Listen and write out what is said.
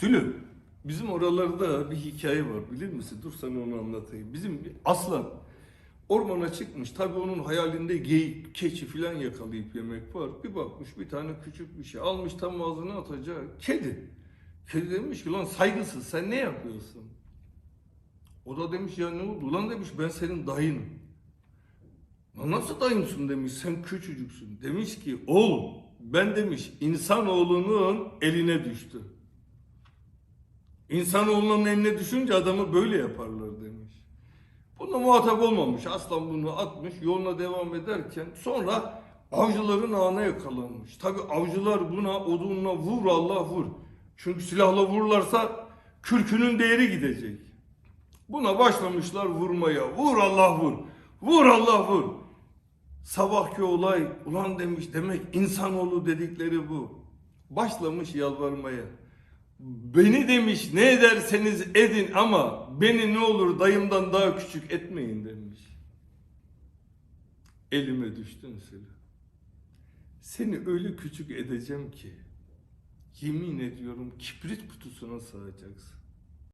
Sülü, bizim oralarda bir hikaye var bilir misin? Dur sana onu anlatayım. Bizim bir aslan ormana çıkmış. Tabii onun hayalinde geyik, keçi filan yakalayıp yemek var. Bir bakmış bir tane küçük bir şey almış tam ağzına atacak. Kedi. Kedi demiş ki lan saygısız sen ne yapıyorsun? O da demiş ya ne oldu? Ulan demiş ben senin dayınım. Lan nasıl dayımsın demiş sen küçücüksün. Demiş ki oğlum ben demiş insanoğlunun eline düştü. İnsanoğlunun eline düşünce adamı böyle yaparlar demiş. Buna muhatap olmamış. Aslan bunu atmış yoluna devam ederken sonra avcıların ağına yakalanmış. Tabi avcılar buna odunla vur Allah vur. Çünkü silahla vururlarsa kürkünün değeri gidecek. Buna başlamışlar vurmaya. Vur Allah vur. Vur Allah vur. Sabahki olay ulan demiş demek insanoğlu dedikleri bu. Başlamış yalvarmaya. Beni demiş ne ederseniz edin ama beni ne olur dayımdan daha küçük etmeyin demiş. Elime düştün Sülü. Seni öyle küçük edeceğim ki yemin ediyorum kibrit kutusuna sığacaksın.